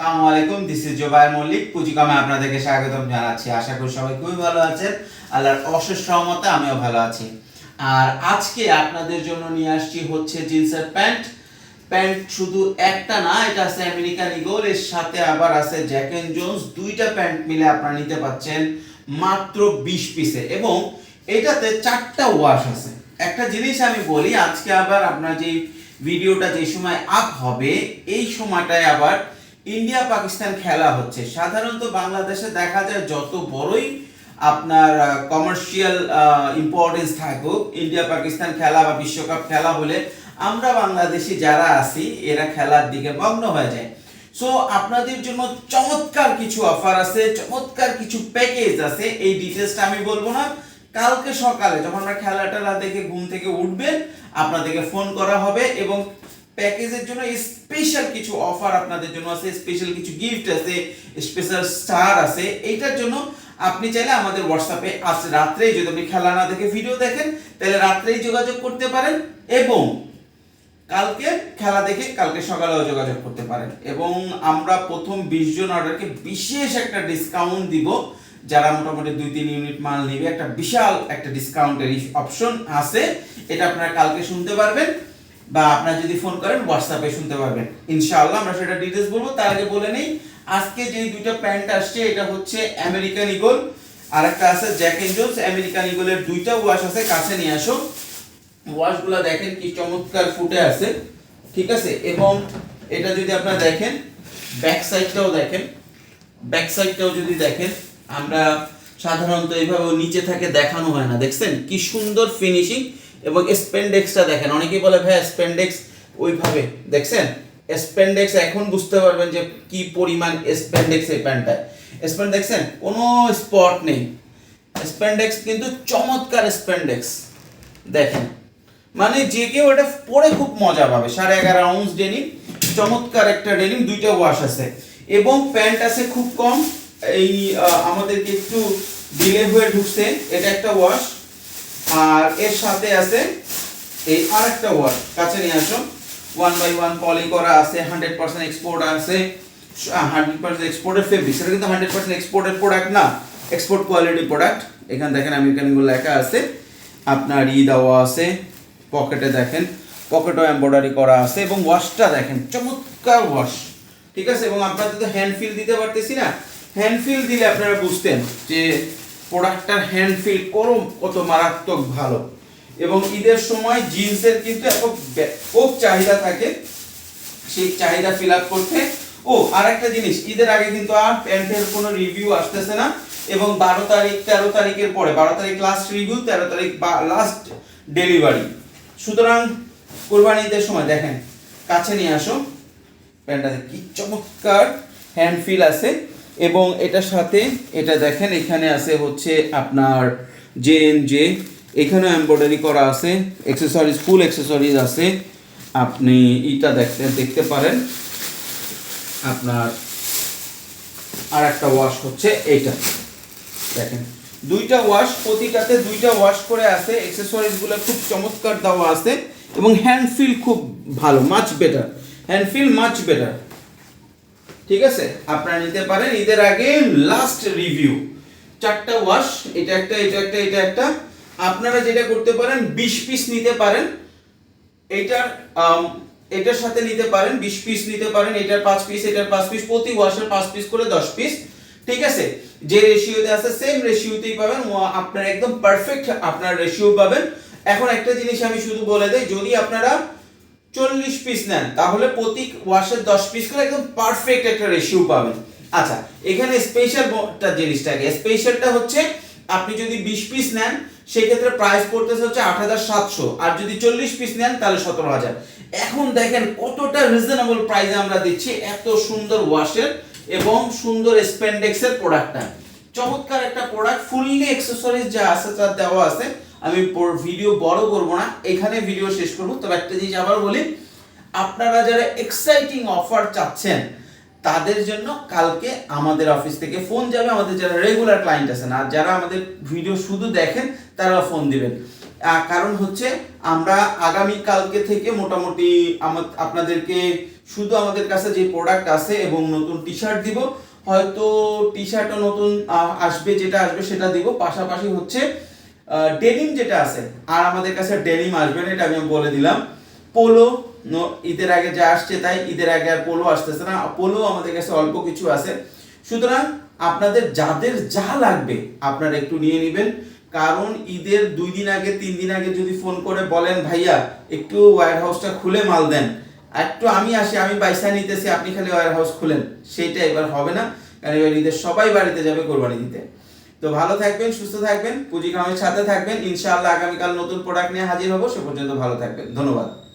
আসসালামু আলাইকুম this is Zobayer Mallick, পুঁজিকমে আপনাদেরকে স্বাগতম জানাচ্ছি। আশা করি সবাই খুবই ভালো আছেন, আল্লাহর অশেষ রহমতে আমিও ভালো আছি। আর আজকে আপনাদের জন্য নিয়ে আসছি হচ্ছে জিন্সের প্যান্ট। প্যান্ট শুধু একটা না, এটা আছে আমেরিকান ইগল এর সাথে আবার আছে জ্যাক এন্ড জোন্স, দুইটা প্যান্ট মিলে আপনারা নিতে পাচ্ছেন মাত্র বিশ পিসে। এবং এটাতে চারটা ওয়াশ আছে। একটা জিনিস আমি বলি, আজকে আবার আপনার যে ভিডিওটা যে সময় আপ হবে, এই সময়টায় আবার ইন্ডিয়া পাকিস্তান খেলা হচ্ছে। সাধারণত বাংলাদেশে দেখা যায় যত বড়ই আপনার কমার্শিয়াল ইম্পর্টেন্স থাকুক ইন্ডিয়া পাকিস্তান খেলা বা বিশ্বকাপ খেলা হলে আমরা বাংলাদেশি যারা আছি, এরা খেলার দিকে মগ্ন হয়ে যায়। সো আপনাদের জন্য চমৎকার কিছু অফার আছে, চমৎকার কিছু প্যাকেজ আছে। এই ডিটেলসটা আমি বলব না। কালকে সকালে যখন আমরা খেলা টেলা দেখে ঘুম থেকে উঠবেন, আপনাদেরকে ফোন করা হবে এবং প্যাকেজের জন্য স্পেশাল কিছু অফার আপনাদের জন্য আছে স্পেশাল কিছু গিফট আছে স্পেশাল স্টার আছে। এইটার জন্য আপনি চাইলে আমাদের হোয়াটসঅ্যাপে আজ রাত্রেই যদি আপনি খেলা না দেখে ভিডিও দেখেন, তাহলে রাত্রেই যোগাযোগ করতে পারেন এবং কালকে খেলা দেখে কালকে সকালেও যোগাযোগ করতে পারেন। এবং আমরা প্রথম বিশ জন অর্ডারকে বিশেষ একটা ডিসকাউন্ট দিব, যারা মোটামুটি দুই তিন ইউনিট মাল নেবে। একটা বিশাল একটা ডিসকাউন্টের অপশন আছে, এটা আপনারা কালকে শুনতে পারবেন। বা আপনারা যদি ফোন করেন হোয়াটসঅ্যাপে শুনতে পারবেন। ইনশাআল্লাহ আমরা সেটা ডিটেলস বলব। তার আগে বলে নেই, আজকে যে দুইটা প্যান্ট আসছে, এটা হচ্ছে আমেরিকান ইগল আর একটা আছে জ্যাক এন্ড জোন্স আমেরিকান ইগলের দুইটা ওয়াশ আছে, কাছে নিয়ে আসো। ওয়াশগুলো দেখেন কি চমৎকার ফুটে আছে, ঠিক আছে? এবং এটা যদি আপনারা দেখেন ব্যাক সাইডটাও দেখেন। ব্যাক সাইডটাও যদি দেখেন, আমরা সাধারণত এইভাবে নিচে থাকে দেখানো হয় না, দেখছেন? কি সুন্দর ফিনিশিং এবং স্পেন্ডেক্সটা দেখেন, অনেকেই বলে ভাই স্পেন্ডেক্স ওইভাবে। দেখছেন? স্পেন্ডেক্স এখন বুঝতে পারবেন যে কি পরিমাণ স্পেন্ডেক্স এই প্যান্টটায়। স্পেন্ড দেখছেন? কোনো স্পট নেই। স্পেন্ডেক্স কিন্তু চমৎকার স্পেন্ডেক্স দেখেন। মানে যে কেউ এটা পরে খুব মজা পাবে। সাড়ে এগারো আউন্স ডেনিম চমৎকার একটা ডেনিম দুইটা ওয়াশ আছে। এবং প্যান্ট আছে খুব কম। এই আমাদেরকে একটু ডিলে হয়ে ঢুকছে। এটা একটা ওয়াশ আর এর সাথে আছে এই আর একটা ওয়াশ কাছে নিয়ে আসো। ওয়ান বাই ওয়ান পলি করা আছে হান্ড্রেড পার্সেন্ট এক্সপোর্ট আছে। হান্ড্রেড পার্সেন্ট এক্সপোর্টের ফেব্রিক সেটা কিন্তু হান্ড্রেড পার্সেন্ট এক্সপোর্টের প্রোডাক্ট না এক্সপোর্ট কোয়ালিটি প্রোডাক্ট এখানে দেখেন আমেরিকানগুলো লেখা আছে। আপনার ই দেওয়া আছে পকেটে দেখেন। পকেটও এমব্রয়ডারি করা আছে এবং ওয়াশটা দেখেন, চমৎকার ওয়াশ ঠিক আছে? এবং আপনাদের তো হ্যান্ড ফিল দিতে পারতেছি না হ্যান্ড ফিল দিলে আপনারা বুঝতেন যে প্রোডাক্টটার হ্যান্ড ফিল করো কত মারাত্মক ভালো। এবং ঈদের সময় জিন্সের কিন্তু এত খুব চাহিদা থাকে, সেই চাহিদা ফিল আপ করতে। ও আর একটা জিনিস, ঈদের আগে কিন্তু আর প্যান্টের কোনো রিভিউ আসতেছে না। এবং বারো তারিখ, তেরো তারিখের পরে, বারো তারিখ লাস্ট রিভিউ তেরো তারিখ বা লাস্ট ডেলিভারি সুতরাং কোরবানি ঈদের সময় দেখেন, কাছে নিয়ে আসো। প্যান্টটা কি চমৎকার হ্যান্ড ফিল আছে। এবং এটার সাথে, এটা দেখেন, এখানে আছে হচ্ছে আপনার জে এন জে এখানেও এমব্রয়ডারি করা আছে এক্সেসরিজ ফুল এক্সেসরিজ আছে। আপনি ইটা দেখতে দেখতে পারেন। আপনার আর একটা ওয়াশ হচ্ছে এইটা। দেখেন, দুইটা ওয়াশ প্রতিটাতে দুইটা ওয়াশ করে আছে। অ্যাক্সেসরিজগুলো খুব চমৎকার দেওয়া আছে এবং হ্যান্ড ফিল খুব ভালো much better hand feel much better ঠিক আছে? আপনারা নিতে পারেন ঈদের আগে লাস্ট রিভিউ চারটা ওয়াশ এটা একটা এটা একটা এটা একটা। আপনারা যেটা করতে পারেন, বিশ পিস নিতে পারেন। এটার এটার সাথে নিতে পারেন, বিশ পিস নিতে পারেন। এটার পাঁচ পিস এটার পাঁচ পিস প্রতি ওয়াশের পাঁচ পিস করে দশ পিস ঠিক আছে? যে রেশিওতে আছে সেম রেশিওতেই পাবেন। আপনার একদম পারফেক্ট আপনার রেশিও পাবেন। এখন একটা জিনিস আমি শুধু বলে দেই, যদি আপনারা চল্লিশ পিস নেন, তাহলে প্রতি ওয়াশের দশ পিস করে একদম পারফেক্ট একটা রেশিও পাবেন। আচ্ছা এখানে স্পেশালটা জিনিসটাকে স্পেশালটা হচ্ছে আপনি যদি বিশ পিস নেন, সেক্ষেত্রে প্রাইস পড়তেছে হচ্ছে আট হাজার সাতশো, আর যদি চল্লিশ পিস নেন, তাহলে সতেরো হাজার। এখন দেখেন কতটা রিজনেবল প্রাইসে আমরা দিচ্ছি এত সুন্দর ওয়াশের এবং সুন্দর স্পেন্ডেক্সের প্রোডাক্টটা চমৎকার একটা প্রোডাক্ট ফুললি অ্যাক্সেসরিজ যা আছে তা দেওয়া আছে আমি ভিডিও বড় করব না, এখানে ভিডিও শেষ করব। তবে একটা জিনিস আবার বলি, আপনারা যারা এক্সাইটিং অফার চাচ্ছেন, তাদের জন্য কালকে আমাদের অফিস থেকে ফোন যাবে, আমাদের যারা রেগুলার ক্লায়েন্ট আছেন, আর যারা আমাদের ভিডিও শুধু দেখেন, তারা ফোন দিবেন। কারণ হচ্ছে আমরা আগামী কালকে থেকে মোটামুটি আপনাদেরকে শুধু আমাদের কাছে যে প্রোডাক্ট আছে এবং নতুন টি শার্ট দিব, হয়তো টি শার্টও নতুন আসবে, যেটা আসবে সেটা দিব। পাশাপাশি হচ্ছে ডেনিম যেটা আছে, আর আমাদের কাছে ডেনিম আসবে না, এটা আমি বলে দিলাম। পোলো ঈদের আগে যা আসছে তাই, ঈদের আগে আর পোলো আসতেছে না। পোলো আমাদের কাছে অল্প কিছু আছে। সুতরাং আপনাদের যাদের যা লাগবে, আপনারা একটু নিয়ে নেবেন। কারণ ঈদের দুই দিন আগে, তিন দিন আগে যদি ফোন করে বলেন, ভাইয়া, একটু ওয়্যার হাউসটা খুলে মাল দেন। একটু আমি আসি, আমি পয়সা নিতেছি, আপনি খালি ওয়্যার হাউস খুলেন। সেইটা এবার হবে না। কারণ এবার ঈদের সবাই বাড়িতে যাবে কোরবানি দিতে। তো ভালো থাকবেন, সুস্থ থাকবেন, পুঁজি খামের সাথে থাকবেন। ইনশাআল্লাহ আগামীকাল নতুন প্রোডাক্ট নিয়ে হাজির হব। সে পর্যন্ত ভালো থাকবেন। ধন্যবাদ।